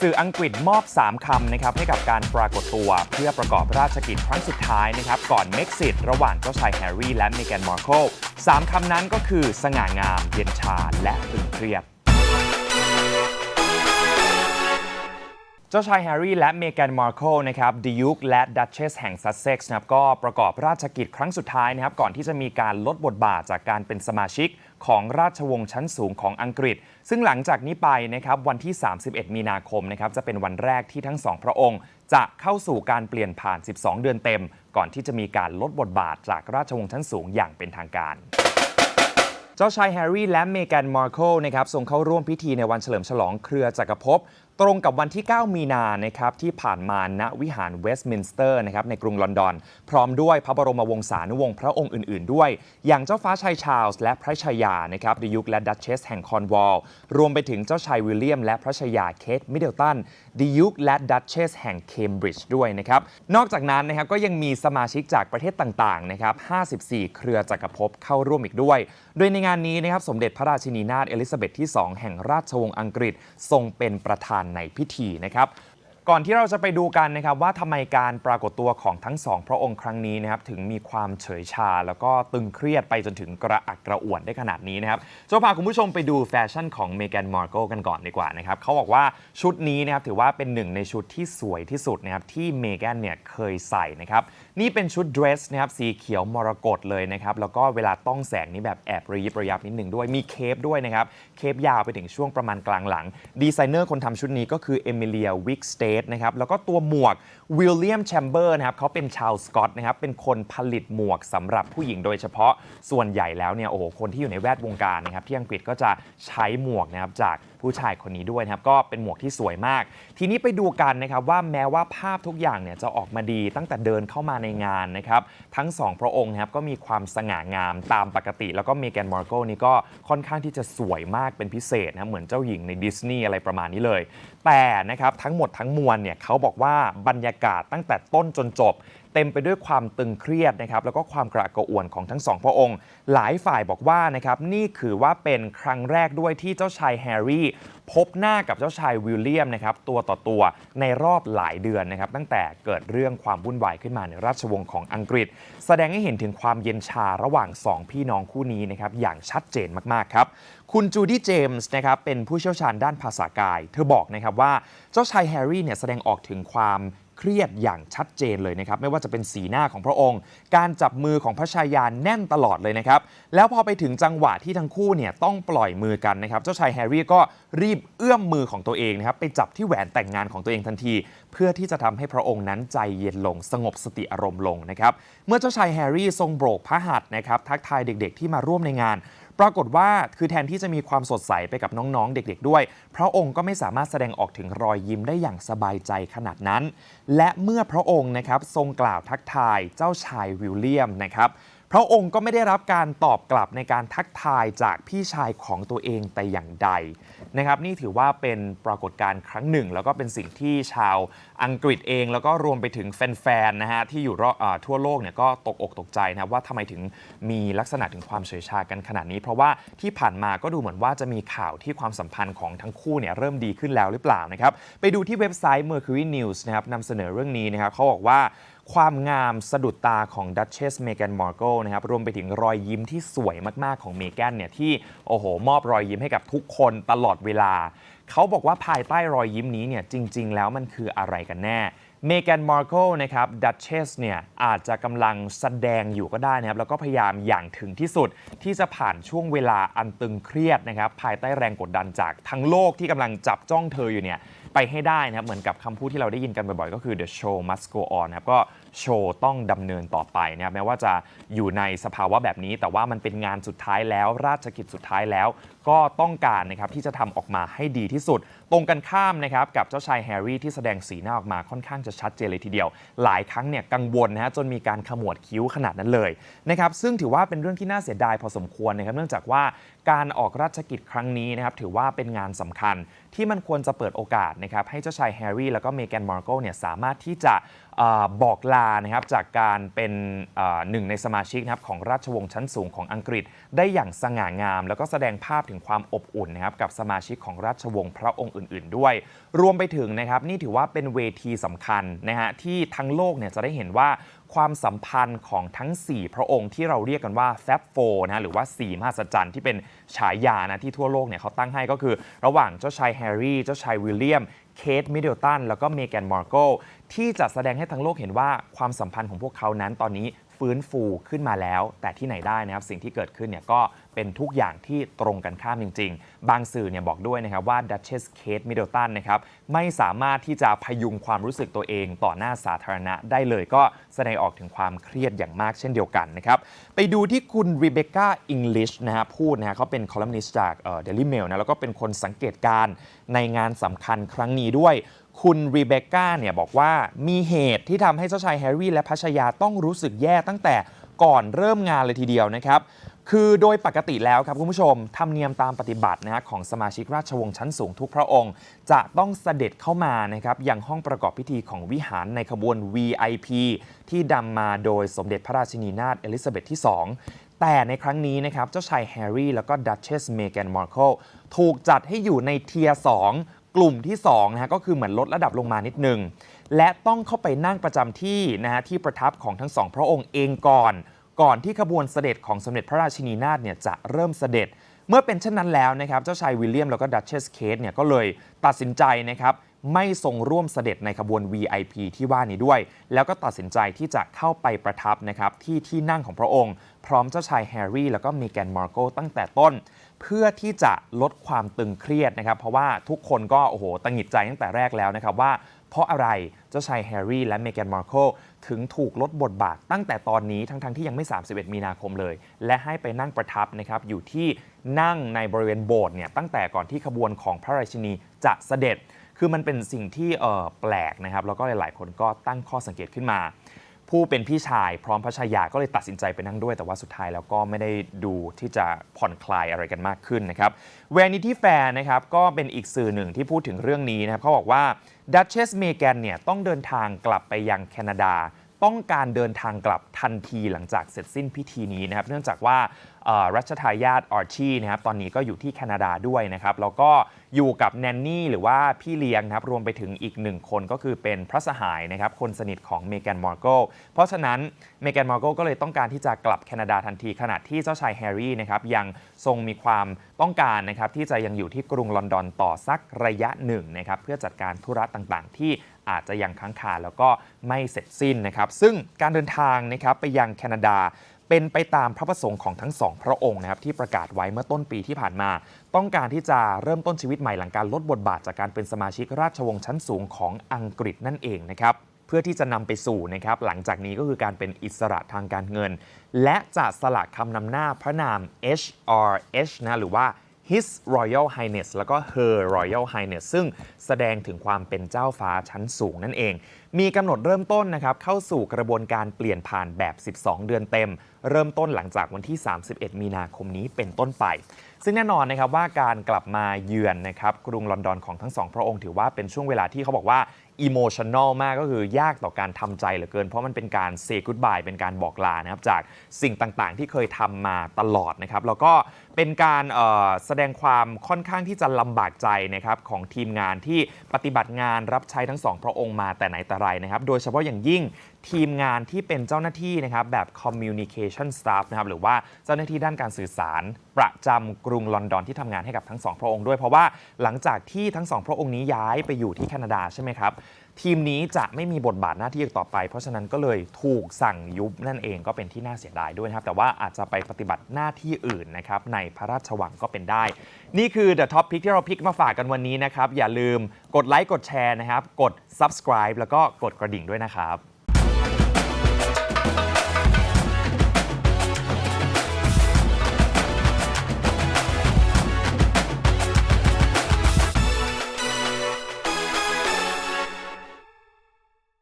สื่ออังกฤษมอบ 3 คำนะครับให้กับการปรากฏตัว เพื่อประกอบราชกิจครั้งสุดท้ายนะครับก่อนเม็กซิตระหว่างเจ้าชายแฮร์รี่และเมแกนมาร์โคลสามคำนั้นก็คือ สง่างาม เย็นชา และตึงเครียด เจ้าชายแฮร์รี่และเมแกนมาร์โคลนะครับดิยุกและดัชเชสแห่งซัสเซ็กซ์นะครับก็ประกอบราชกิจครั้งสุดท้ายนะครับก่อนที่จะมีการลดบทบาทจากการเป็นสมาชิกของราชวงศ์ชั้นสูงของอังกฤษ ซึ่งหลังจากนี้ไปนะครับวันที่ 31 มีนาคมนะครับจะเป็นวันแรกที่ทั้งสองพระองค์ จะเข้าสู่การเปลี่ยนผ่าน 12 เดือนเต็ม ก่อนที่จะมีการลดบทบาทจากราชวงศ์ชั้นสูงอย่างเป็นทางการเจ้าชายแฮร์รี่และเมแกนมาร์โคลนะครับส่งเข้าร่วมพิธีในวันเฉลิมฉลองเครือจักรภพ ตรงกับวันที่ 9 มีนานะครับที่ผ่านมาณวิหารเวสต์มินสเตอร์นะครับในกรุงลอนดอน พร้อมด้วยพระบรมวงศานุวงศ์พระองค์อื่น ๆ ด้วย อย่างเจ้าฟ้าชายชาลส์และพระชายานะครับดิยุกและดัชเชสแห่งคอนวอลรวมไปถึงเจ้าชายวิลเลียมและพระชายาเคทมิดเดิลตันดิยุกและดัชเชสแห่งเคมบริดจ์ด้วยนะครับนอกจากนั้นนะครับก็ยังมีสมาชิกจากประเทศต่างๆนะครับ54 เครือจักรภพเข้าร่วมอีกด้วย โดยในงานนี้นะครับสมเด็จพระราชินีนาถเอลิซาเบธที่ 2 แห่งราชวงศ์อังกฤษทรงเป็นประธานในพิธีนะครับ ก่อนที่เราจะไปดูกันนะครับว่าทำไมการปรากฏตัวของทั้งสองพระองค์ครั้งนี้นะครับถึงมีความเฉยชา แล้วก็ตึงเครียดไปจนถึงกระอักกระอ่วนได้ขนาดนี้นะครับจะพาคุณผู้ชมไปดูแฟชั่นของเมแกนมาร์โกกันก่อนดีกว่านะครับเขาบอกว่าชุดนี้นะครับถือว่าเป็นหนึ่งในชุดที่สวยที่สุดนะครับที่เมแกนเนี่ยเคยใส่นะครับนี่เป็นชุดเดรสนะครับสีเขียวมรกตเลยนะครับแล้วก็เวลาต้องแสงนี่แบบแอบระยิบระยับนิดหนึ่งด้วยมีเคปด้วยนะครับเคปยาวไปถึงช่วงประมาณกลางหลังดีไซเนอร์คนทำชุดนี้ก็คือเอมิเลียวิกสเตทนะครับแล้วก็ตัวหมวกวิลเลียมแชมเบอร์นะครับเขาเป็นชาวสกอตนะครับเป็นคนผลิตหมวกสำหรับผู้หญิงโดยเฉพาะส่วนใหญ่แล้วเนี่ยโอ้โหคนที่อยู่ในแวดวงการนะครับที่อังกฤษก็จะใช้หมวกนะครับจากผู้ชายคนนี้ด้วยนะครับก็เป็นหมวกที่สวยมาก ทีนี้ไปดูกันนะครับว่าแม้ว่าภาพทุกอย่างเนี่ยจะออกมาดีตั้งแต่เดินเข้ามาในงานนะครับทั้งสองพระองค์นะครับก็มีความสง่างามตามปกติ แล้วก็เมแกนมาร์โกนี่ก็ค่อนข้างที่จะสวยมากเป็นพิเศษนะเหมือนเจ้าหญิงในดิสนีย์อะไรประมาณนี้เลย แต่นะครับทั้งหมดทั้งมวลเนี่ยเขาบอกว่าบรรยากาศตั้งแต่ต้นจนจบ เต็มไปด้วยความตึงเครียดนะครับแล้วก็ความกระอักกระอ่วนของทั้งสองพระองค์ หลายฝ่ายบอกว่านะครับนี่คือว่าเป็นครั้งแรกด้วยที่เจ้าชายแฮร์รี่พบหน้ากับเจ้าชายวิลเลียมนะครับตัวต่อตัวในรอบหลายเดือนนะครับตั้งแต่เกิดเรื่องความวุ่นวายขึ้นมาในราชวงศ์ของอังกฤษ แสดงให้เห็นถึงความเย็นชาระหว่าง 2 พี่น้องคู่นี้นะครับอย่างชัดเจนมากๆครับคุณจูดี้เจมส์นะครับเป็นผู้เชี่ยวชาญด้านภาษากาย เธอบอกนะครับว่าเจ้าชายแฮร์รี่เนี่ยแสดงออกถึงความ เครียดอย่างชัดเจนเลยนะครับ ไม่ว่าจะเป็นสีหน้าของพระองค์ การจับมือของพระชายาแน่นตลอดเลยนะครับ แล้วพอไปถึงจังหวะที่ทั้งคู่เนี่ยต้องปล่อยมือกันนะครับ เจ้าชายแฮร์รี่ก็รีบเอื้อมมือของตัวเองนะครับไปจับที่แหวนแต่งงานของตัวเองทันที เพื่อที่จะทำให้พระองค์นั้นใจเย็นลงสงบสติอารมณ์ลงนะครับ เมื่อเจ้าชายแฮร์รี่ทรงโบกพระหัตถ์นะครับทักทายเด็กๆ ที่มาร่วมในงาน ปรากฏว่าคือแทนที่จะมีความสดใสไปกับน้องๆ เด็กๆด้วย พระองค์ก็ไม่สามารถแสดงออกถึงรอยยิ้มได้อย่างสบายใจขนาดนั้น และเมื่อพระองค์นะครับทรงกล่าวทักทายเจ้าชายวิลเลียมนะครับ พระองค์ก็ไม่ได้รับการตอบกลับในการทักทายจากพี่ชายของตัวเองแต่อย่างใดนะครับ นี่ถือว่าเป็นปรากฏการณ์ครั้งหนึ่ง แล้วก็เป็นสิ่งที่ชาวอังกฤษเอง แล้วก็รวมไปถึงแฟนๆนะฮะที่อยู่รอบทั่วโลกเนี่ยก็ตกอกตกใจนะว่าทำไมถึงมีลักษณะถึงความเฉยชากันขนาดนี้ เพราะว่าที่ผ่านมาก็ดูเหมือนว่าจะมีข่าวที่ความสัมพันธ์ของทั้งคู่เนี่ยเริ่มดีขึ้นแล้วหรือเปล่านะครับไปดูที่เว็บไซต์ Mercury News นะครับนำเสนอเรื่องนี้นะครับเขาบอกว่า ความงามสะดุดตาของดัชเชสเมแกนมาร์โกนะครับรวมไปถึงรอยยิ้มที่สวยมาก ๆ ของเมแกนเนี่ยที่โอ้โห มอบรอยยิ้มให้กับทุกคนตลอดเวลา เขาบอกว่าภายใต้รอยยิ้มนี้เนี่ยจริง ๆ แล้วมันคืออะไรกันแน่เมแกนมาร์โกนะครับดัชเชสเนี่ยอาจจะกำลังแสดงอยู่ก็ได้นะครับ แล้วก็พยายามอย่างถึงที่สุดที่จะผ่านช่วงเวลาอันตึงเครียดนะครับ ภายใต้แรงกดดันจากทั้งโลกที่กำลังจับจ้องเธออยู่เนี่ยไปให้ได้นะครับเหมือนกับคำพูดที่เราได้ยินกันบ่อยๆ ก็คือ the show must go on นะครับก็โชว์ต้องดำเนินต่อไปนะครับแม้ว่าจะอยู่ในสภาวะแบบนี้ แต่ว่ามันเป็นงานสุดท้ายแล้ว ราชกิจสุดท้ายแล้ว ก็ต้องการนะครับที่จะทำออกมาให้ดีที่สุด ตรงกันข้ามนะครับกับเจ้าชายแฮร์รี่ที่แสดงสีหน้าออกมาค่อนข้างจะชัดเจนเลยทีเดียว หลายครั้งเนี่ยกังวลนะฮะจนมีการขมวดคิ้วขนาดนั้นเลยนะครับซึ่งถือว่าเป็นเรื่องที่น่าเสียดายพอสมควรนะครับเนื่องจากว่าการออกราชกิจครั้งนี้นะครับถือว่าเป็นงานสำคัญที่มันควรจะเปิดโอกาสนะครับให้เจ้าชายแฮร์รี่แล้วก็เมแกนมาร์ l e เนี่ยสามารถที่จะอบอกลานะครับจากการเป็นหนึ่งในสมาชิกนะครับของราชวงศ์ชั้นสูงของอังกฤษ ได้อย่างสง่างาม แล้วก็แสดงภาพถึงความอบอุ่นนะครับกับสมาชิกของราชวงศ์พระองค์อื่น ๆ ด้วย รวมไปถึงนะครับนี่ถือว่าเป็นเวทีสำคัญนะฮะที่ทั้งโลกเนี่ยจะได้เห็นว่าความสัมพันธ์ของทั้ง 4 พระองค์ที่เราเรียกกันว่าแฟบโฟนะฮะหรือว่า4มหัศจรรย์ที่เป็นฉายานะที่ทั่วโลกเนี่ยเขาตั้งให้ก็คือ ระหว่างเจ้าชายแฮร์รี่ เจ้าชายวิลเลียม เคท มิดเดิลตัน แล้วก็เมแกน มาร์เกลที่จะแสดงให้ทั้งโลกเห็นว่าความสัมพันธ์ของพวกเขานั้นตอนนี้ ฟื้นฟูขึ้นมาแล้ว แต่ที่ไหนได้นะครับสิ่งที่เกิดขึ้นเนี่ยก็เป็นทุกอย่างที่ตรงกันข้ามจริง ๆ บางสื่อเนี่ยบอกด้วยนะครับว่าดัชเชสเคทมิดเดิลตันนะครับไม่สามารถที่จะพยุงความรู้สึกตัวเองต่อหน้าสาธารณะได้เลยก็แสดงออกถึงความเครียดอย่างมากเช่นเดียวกันนะครับไปดูที่คุณรีเบคก้าอิงลิชนะฮะพูดนะฮะเขาเป็นคอลัมนิสต์จากเดลิเมลนะแล้วก็เป็นคนสังเกตการในงานสำคัญครั้งนี้ด้วย คุณรีเบคก้าเนี่ยบอกว่ามีเหตุที่ทำให้เจ้าชายแฮร์รี่และพัชยาต้องรู้สึกแย่ตั้งแต่ก่อนเริ่มงานเลยทีเดียวนะครับ คือโดยปกติแล้วครับคุณผู้ชมธรรมเนียมตามปฏิบัตินะฮะของสมาชิกราชวงศ์ชั้นสูงทุกพระองค์ จะต้องเสด็จเข้ามานะครับยังห้องประกอบพิธีของวิหารในขบวน VIP ที่ดำมาโดยสมเด็จพระราชินีนาถเอลิซาเบธที่ 2แต่ในครั้งนี้นะครับ เจ้าชายแฮร์รี่แล้วก็ดัชเชสเมแกนมาร์เคิลถูกจัดให้อยู่ในเทียร์2 กลุ่มที่2นะฮะก็คือเหมือนลดระดับลงมานิดนึง และต้องเข้าไปนั่งประจำที่นะฮะที่ประทับของทั้งสองพระองค์เองก่อน ก่อนที่ขบวนเสด็จของสมเด็จพระราชินีนาถเนี่ยจะเริ่มเสด็จ เมื่อเป็นเช่นนั้นแล้วนะครับเจ้าชายวิลเลียมแล้วก็ดัชเชสเคทเนี่ยก็เลยตัดสินใจนะครับ ไม่ทรงร่วมเสด็จในขบวน VIP ที่ว่านี้ด้วย แล้วก็ตัดสินใจที่จะเข้าไปประทับนะครับที่ที่นั่งของพระองค์ พร้อมเจ้าชายแฮร์รี่แล้วก็เมแกนมาร์โกตั้งแต่ต้น เพื่อที่จะลดความตึงเครียดนะครับ เพราะว่าทุกคนก็โอ้โหตังหงิดใจตั้งแต่แรกแล้วนะครับว่าเพราะอะไรเจ้าชายแฮร์รี่และเมแกนมาร์ l e ถึงถูกลดบทบาทตั้งแต่ตอนนี้ทั้งๆทที่ยังไม่ 31 มีนาคมเลย และให้ไปนั่งประทับนะครับอยู่ที่นั่งในบริเวณโบสถ์เนี่ยตั้งแต่ก่อนที่ขบวนของพระราชินีจะเสด็จ คือมันเป็นสิ่งที่เออแปลกนะครับ แล้วก็หลาย ๆ คนก็ตั้งข้อสังเกตขึ้นมา ผู้เป็นพี่ชายพร้อมพระชายาก็เลยตัดสินใจไปนั่งด้วย แต่ว่าสุดท้ายแล้วก็ไม่ได้ดูที่จะผ่อนคลายอะไรกันมากขึ้นนะครับแวนิตี้แฟร์นะครับก็เป็นอีกสื่อหนึ่งที่พูดถึงเรื่องนี้นะครับเขาบอกว่าดัชเชสเมแกนเนี่ยต้องเดินทางกลับไปยังแคนาดา ต้องการเดินทางกลับทันทีหลังจากเสร็จสิ้นพิธีนี้นะครับ เนื่องจากว่ารัชทายาทอาร์ชีนะครับตอนนี้ก็อยู่ที่แคนาดาด้วยนะครับแล้วก็อยู่กับแนนนี่หรือว่าพี่เลี้ยงนะครับรวมไปถึงอีกหนึ่งคนก็คือเป็นพระสหายนะครับคนสนิทของเมแกนมาร์ l e เพราะฉะนั้นเมแกนมาร์ l e ก็เลยต้องการที่จะกลับแคนาดาทันทีขณะที่เจ้าชายแฮร์รี่นะครับยังทรงมีความต้องการนะครับที่จะยังอยู่ที่กรุงลอนดอนต่อสักระยะหนึ่งนะครับเพื่อจัดการธุระต่างๆ ที่อาจจะยังค้างคาแล้วก็ไม่เสร็จสิ้นนะครับซึ่งการเดินทางนะครับไปยังแคนาดา เป็นไปตามพระประสงค์ของทั้งสองพระองค์นะครับที่ประกาศไว้เมื่อต้นปีที่ผ่านมา ต้องการที่จะเริ่มต้นชีวิตใหม่หลังการลดบทบาทจากการเป็นสมาชิกราชวงศ์ชั้นสูงของอังกฤษนั่นเองนะครับเพื่อที่จะนำไปสู่นะครับหลังจากนี้ก็คือการเป็นอิสระทางการเงิน และจะสละคำนำหน้าพระนาม HRH นะหรือว่า His Royal Highness แล้วก็ Her Royal Highness ซึ่งแสดงถึงความเป็นเจ้าฟ้าชั้นสูงนั่นเอง มีกำหนดเริ่มต้นนะครับเข้าสู่กระบวนการเปลี่ยนผ่านแบบ 12 เดือนเต็ม เริ่มต้นหลังจากวันที่ 31 มีนาคมนี้เป็นต้นไป ซึ่งแน่นอนนะครับว่าการกลับมาเยือนนะครับกรุงลอนดอนของทั้งสองพระองค์ถือว่าเป็นช่วงเวลาที่เขาบอกว่า อิโมชันแนลมากก็คือยากต่อการทำใจเหลือเกิน เพราะมันเป็นการเซกุดบายเป็นการบอกลานะครับจากสิ่งต่างๆ ที่เคยทำมาตลอดนะครับแล้วก็เป็นการแสดงความค่อนข้างที่จะลำบากใจนะครับของทีมงานที่ปฏิบัติงานรับใช้ทั้งสองพระองค์มาแต่ไหนแต่ไรนะครับ โดยเฉพาะอย่างยิ่งทีมงานที่เป็นเจ้าหน้าที่นะครับแบบ communication staff นะครับหรือว่าเจ้าหน้าที่ด้านการสื่อสาร ประจำกรุงลอนดอนที่ทำงานให้กับทั้งสองพระองค์ด้วย เพราะว่าหลังจากที่ทั้งสองพระองค์นี้ย้ายไปอยู่ที่แคนาดาใช่ไหมครับทีมนี้จะไม่มีบทบาทหน้าที่อีกต่อไป เพราะฉะนั้นก็เลยถูกสั่งยุบนั่นเองก็เป็นที่น่าเสียดายด้วยนะครับ แต่ว่าอาจจะไปปฏิบัติหน้าที่อื่นนะครับในพระราชวังก็เป็นได้ นี่คือ The Top Pick ที่เราพิกมาฝากกันวันนี้นะครับ อย่าลืมกดไลค์กดแชร์นะครับ กด subscribe แล้วก็กดกระดิ่งด้วยนะครับ